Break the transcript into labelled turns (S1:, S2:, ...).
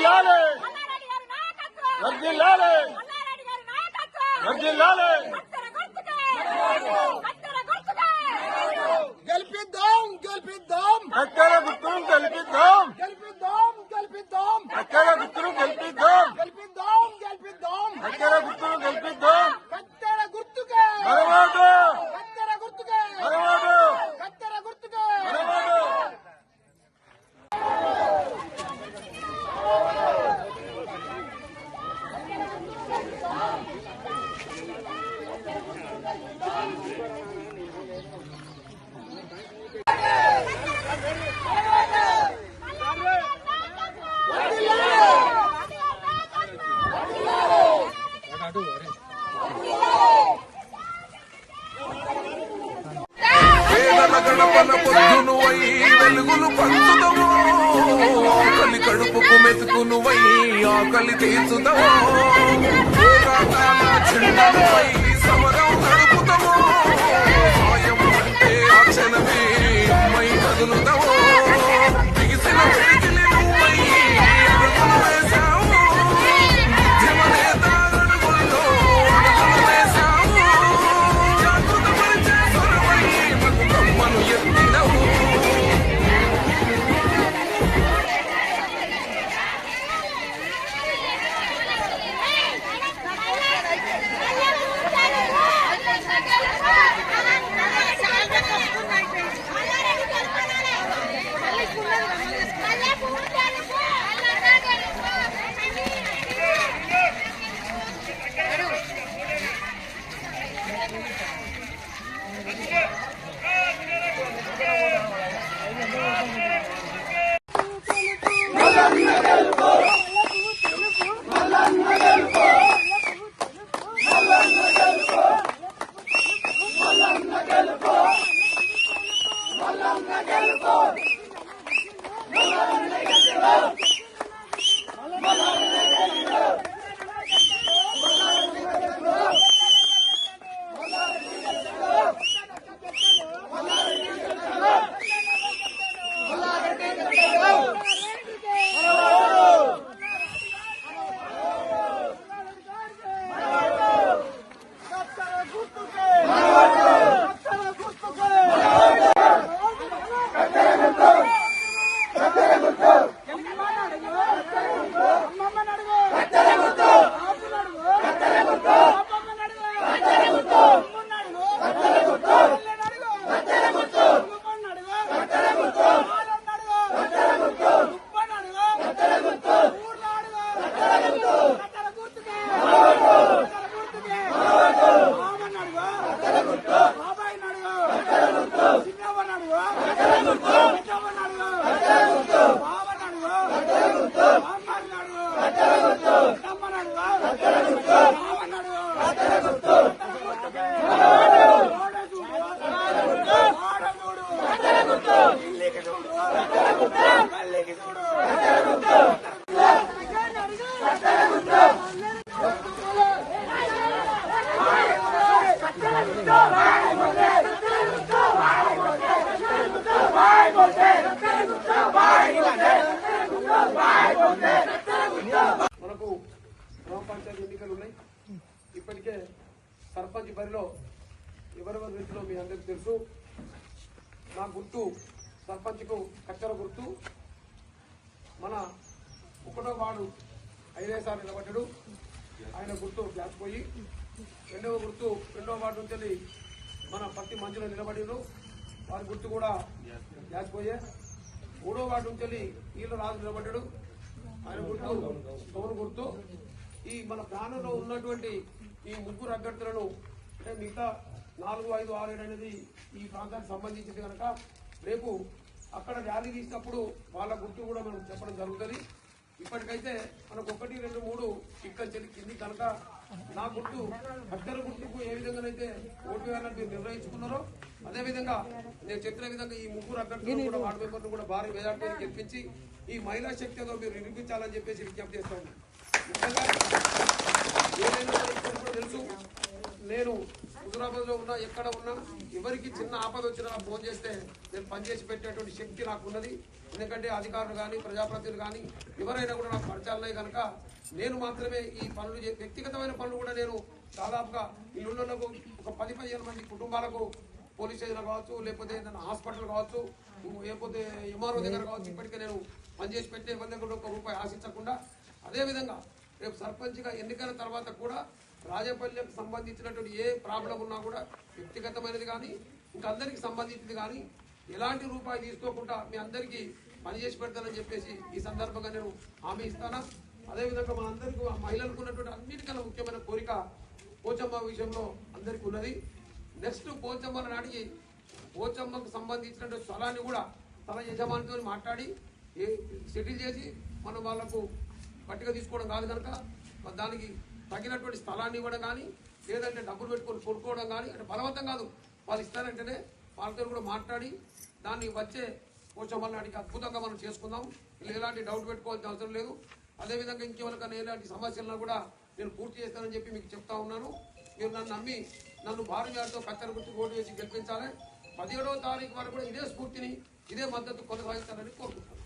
S1: వర్ధిల్లాలి వర్ధిల్లాలి వర్ధిల్లాలి
S2: గెలిపిద్దాం గెలిపిద్దాం.
S1: కత్తెర గుర్తును గెలిపిద్దాం.
S2: గెలిపిద్దాం గెలిపిద్దాం.
S1: కత్తెర గుర్తును గెలిపిద్దాం
S2: గెలిపిద్దాం గెలిపిద్దాం
S1: కత్తెర గుర్తును గెలిపిద్దాం
S2: కత్తెర గుర్తుకే
S1: మరవాడు
S2: కత్తెర గుర్తుకే
S1: మరవాడు
S2: కత్తెర గుర్తుకే
S1: మరవాడు
S3: గడపల పొద్దును వై వెలుగులు పంచుదము. ఆకలి కడుపుకు మెతుకును వై ఆకలి తీర్చుదము.
S4: ఎవరెవరి రీతిలో మీ అందరికి తెలుసు. నా గుర్తు సర్పంచ్కు కచ్చర గుర్తు. మన ఒకటో వాడు ఐదేసారి నిలబడ్డాడు. ఆయన గుర్తు దాచిపోయి రెండవ గుర్తు రెండవ వార్డు నుంచి వెళ్ళి మన పత్తి మంచులో నిలబడిను వారి గుర్తు కూడా దాచిపోయే మూడో వార్డు నుంచి వెళ్ళి ఈళ్ళ రాజు నిలబడ్డాడు. ఆయన గుర్తు పవన్ గుర్తు. ఈ మన ప్రాణంలో ఉన్నటువంటి ఈ ముగ్గురు అభ్యర్థులను అంటే మిగతా నాలుగు ఐదు ఆరు ఏడు అనేది ఈ ప్రాంతానికి సంబంధించింది కనుక రేపు అక్కడ ర్యాలీ తీసినప్పుడు వాళ్ళ గుర్తు కూడా మనం చెప్పడం జరుగుతుంది. ఇప్పటికైతే మనకు ఒకటి రెండు మూడు ఇక్కడ చెల్లి కింది కనుక నా గుర్తు అక్షర గుర్తుకు ఏ విధంగానైతే ఓటు వేయాలని మీరు నిర్ణయించుకున్నారో అదే విధంగా నేను చెప్పిన విధంగా ఈ ముగ్గురు అభ్యర్థులు కూడా వార్డు మెంబర్లు కూడా భారీ మెజార్టీ గెలిపించి ఈ మహిళా శక్తి ఏదో మీరు నిరూపించాలని చెప్పేసి విజ్ఞప్తి చేస్తాను ఏదైనా తెలుసు నేను హుజురాబాద్లో ఉన్నా ఎక్కడ ఉన్నా ఎవరికి చిన్న ఆపద వచ్చినా ఫోన్ చేస్తే నేను పనిచేసి పెట్టేటువంటి శక్తి నాకు ఉన్నది ఎందుకంటే అధికారులు కానీ ప్రజాప్రతినిధులు కానీ ఎవరైనా కూడా నాకు పరిచయాలున్నాయి కనుక నేను మాత్రమే ఈ పనులు చే- వ్యక్తిగతమైన పనులు కూడా నేను దాదాపుగా ఇల్లుళ్ళకు ఒక పది పదిహేను మంది కుటుంబాలకు పోలీస్ స్టేషన్ కావచ్చు లేకపోతే ఏదైనా హాస్పిటల్ కావచ్చు లేకపోతే ఎంఆర్ఓ దగ్గర కావచ్చు ఇప్పటికే నేను పనిచేసి పెట్టే ఇబ్బంది కూడా ఒక రూపాయి ఆశించకుండా అదేవిధంగా రేపు సర్పంచ్గా ఎన్నికల తర్వాత కూడా రాజపల్లెకు సంబంధించినటువంటి ఏ ప్రాబ్లం ఉన్నా కూడా వ్యక్తిగతమైనది కానీ ఇంకందరికి సంబంధించింది కానీ ఎలాంటి రూపాయి తీసుకోకుండా మీ అందరికీ పనిచేసి పెడతానని చెప్పేసి ఈ సందర్భంగా నేను హామీ ఇస్తాను? అదేవిధంగా మా అందరికీ మహిళలకు ఉన్నటువంటి అన్నిటికన్నా ముఖ్యమైన కోరిక పోచమ్మ విషయంలో అందరికీ ఉన్నది. నెక్స్ట్ పోచమ్మ నాటికి పోచమ్మకు సంబంధించినటువంటి స్థలాన్ని కూడా తన యజమానితో మాట్లాడి సెటిల్ చేసి మనం వాళ్ళకు పట్టిక తీసుకోవడం కాదు కనుక దానికి తగినటువంటి స్థలాన్ని ఇవ్వడం కానీ లేదంటే డబ్బులు పెట్టుకొని కొనుక్కోవడం కానీ అంటే బలవంతం కాదు. వాళ్ళు ఇస్తారంటేనే వాళ్ళతో కూడా మాట్లాడి దాన్ని వచ్చే కొంచెం వాళ్ళకి అద్భుతంగా మనం చేసుకుందాం. ఎలాంటి డౌట్ పెట్టుకోవాల్సిన అవసరం లేదు. అదేవిధంగా ఇంకెవరికైనా ఎలాంటి సమస్యలను కూడా నేను పూర్తి చేస్తానని చెప్పి మీకు చెప్తా ఉన్నాను. మీరు నన్ను నమ్మి నన్ను భారీ గారితో కత్తెర గుర్తు ఓటు వేసి గెలిపించాలి. పదిహేడవ తారీఖు వరకు కూడా ఇదే స్ఫూర్తిని ఇదే మద్దతు కొనసాగిస్తానని కోరుకుంటున్నాను.